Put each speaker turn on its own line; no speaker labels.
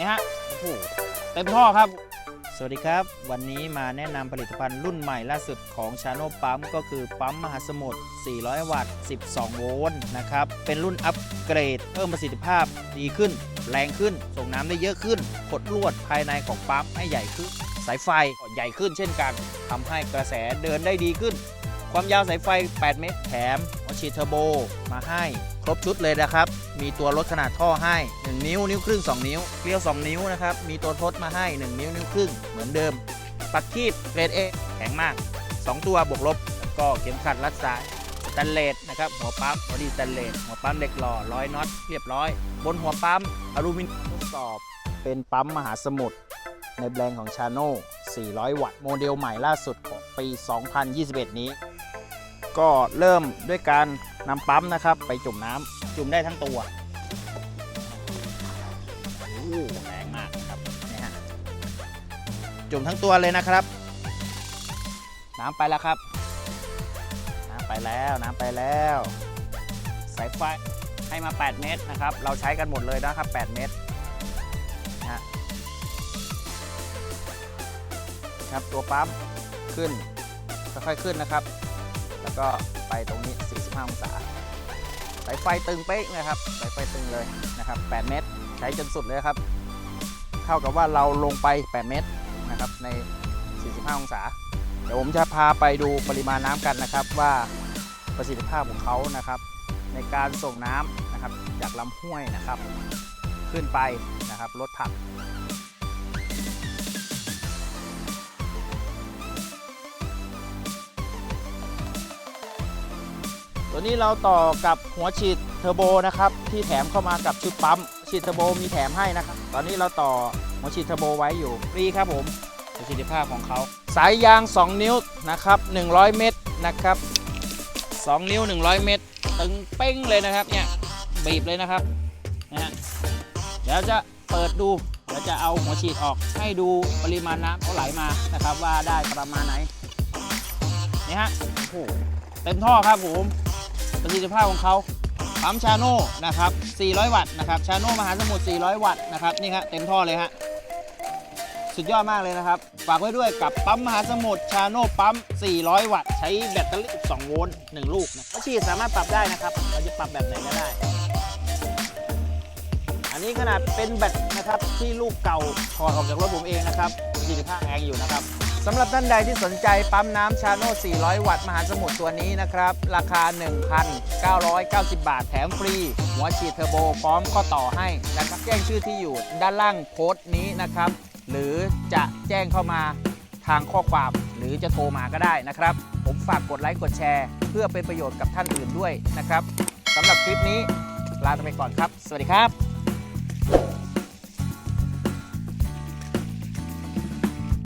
นี่ฮะโอ้โหเต็มท่อครับ สวัสดีครับ วันนี้มาแนะนำผลิตภัณฑ์รุ่นใหม่ล่าสุดของชาโนปั๊มก็คือปั๊มมหาสมุทร 400 วัตต์ 12 โวลต์นะครับ เป็นรุ่นอัปเกรดเพิ่มประสิทธิภาพดีขึ้น แรงขึ้น ส่งน้ำได้เยอะขึ้นขดลวดภายในของปั๊มให้ใหญ่ขึ้น สายไฟใหญ่ขึ้นเช่นกันทำให้กระแสเดินได้ดีขึ้น ความยาวสายไฟ 8 เมตร แถมหัวฉีเทอร์โบมาให้ รบชุดเลยนะครับ มีตัวลดขนาดท่อให้ 1 นิ้ว นิ้วครึ่ง 2 นิ้วเกลียว 2 นิ้วนะครับ มีตัวทดมาให้ 1 นิ้ว นิ้วครึ่ง เหมือนเดิม ปักคีบเกรดเอแข็งมาก 2 ตัวบวกลบ ก็เข็มขัดรัดสายสแตนเลสนะครับ หัวปั๊มบอดี้สแตนเลส หัวปั๊มเหล็กหล่อร้อยน็อต เรียบร้อย บนหัวปั๊มอลูมิเนียมทดสอบ เป็นปั๊มมหาสมุทร ในแบรนด์ของชาโน่400 วัตต์ โมเดลใหม่ล่าสุดของปี 2021 นี้ ก็เริ่มด้วยการ นำปั๊มนะครับ ไปจุ่มน้ำจุ่มได้ทั้งตัวแรงมากครับนี่ฮะจุ่มทั้งตัวเลยนะครับ น้ำไปแล้วครับ น้ำไปแล้วน้ำไปแล้ว สายไฟให้มา 8 เมตรนะครับ เราใช้กันหมดเลยนะครับ 8 เมตรนะครับตัวปั๊มขึ้นค่อยๆขึ้นนะครับ แล้วก็ไปตรงนี้ 45 องศาสายไฟตึงเป๊ะนะครับสายไฟตึงเลยนะครับ 8 เมตร ใช้จนสุดเลยครับ เท่ากับว่าเราลงไป 8 เมตรนะครับใน 45 องศา เดี๋ยวผมจะพาไปดูปริมาณน้ำกันนะครับว่าประสิทธิภาพของเขานะครับ ในการส่งน้ำนะครับจากลำห้วยนะครับ ขึ้นไปนะครับลดผัก ตัวนี้เราต่อกับหัวฉีดเทอร์โบนะครับที่แถมเข้ามากับชุดปั๊มฉีดเทอร์โบมีแถมให้นะครับตอนนี้เราต่อหัวฉีดเทอร์โบไว้อยู่ฟรีครับผมประสิทธิภาพของเขา สายยาง 2 นิ้วนะครับ 100 เมตรนะครับ 2 นิ้ว 100 เมตร ตึงเป้งเลยนะครับเนี่ยบีบเลยนะครับนะฮะเดี๋ยวจะเปิดดูเดี๋ยวจะเอาหัวฉีดออกให้ดูปริมาณน้ำเขาไหลมานะครับ ว่าได้ประมาณไหนนี่ฮะโอ้โหเต็มท่อครับผม ประสิทธิภาพของเขาปั๊มชาโน่นะครับ 400 วัตต์นะครับ ชาโน่มหาสมุทร 400 วัตต์นะครับ นี่ครับเต็มท่อเลยฮะ สุดยอดมากเลยนะครับ ฝากไว้ด้วยกับปั๊มมหาสมุทร ชาโน่ปั๊ม 400 วัตต์ ใช้แบตเตอรี่2โวลต์ 1 ลูกนะฉีดสามารถปรับได้นะครับ เราจะปรับแบบไหนก็ได้ อันนี้ขนาดเป็นแบตนะครับที่ลูกเก่าถอดออกจากรถผมเองนะครับประสิทธิภาพแรงอยู่นะครับ สำหรับท่านใดที่สนใจปั๊มน้ำชาโน่ 400 วัตต์มหาสมุทรตัวนี้นะครับ ราคา 1,990 บาทแถมฟรี หัวฉีดเทอร์โบพร้อมข้อต่อให้นะครับแจ้งชื่อที่อยู่ด้านล่างโพสต์นี้นะครับ หรือจะแจ้งเข้ามาทางข้อความหรือจะโทรมาก็ได้นะครับ ผมฝากกดไลค์กดแชร์ เพื่อเป็นประโยชน์กับท่านอื่นด้วยนะครับสำหรับคลิปนี้ลาไปก่อนครับ สวัสดีครับ